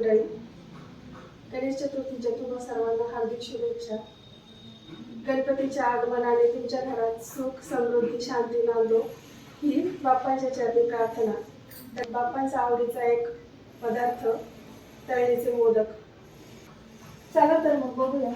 मंडळी गणेश चतुर्थीच्या तुम्हा सर्वांना हार्दिक शुभेच्छा. गणपतीच्या आगमनाने तुमच्या घरात सुख समृद्धी शांती नांदो. ही बाप्पांच्या चरणी प्रार्थना. तर बाप्पांचा आवडीचा एक पदार्थ तळणीचे मोदक. चला तर मग बघूया.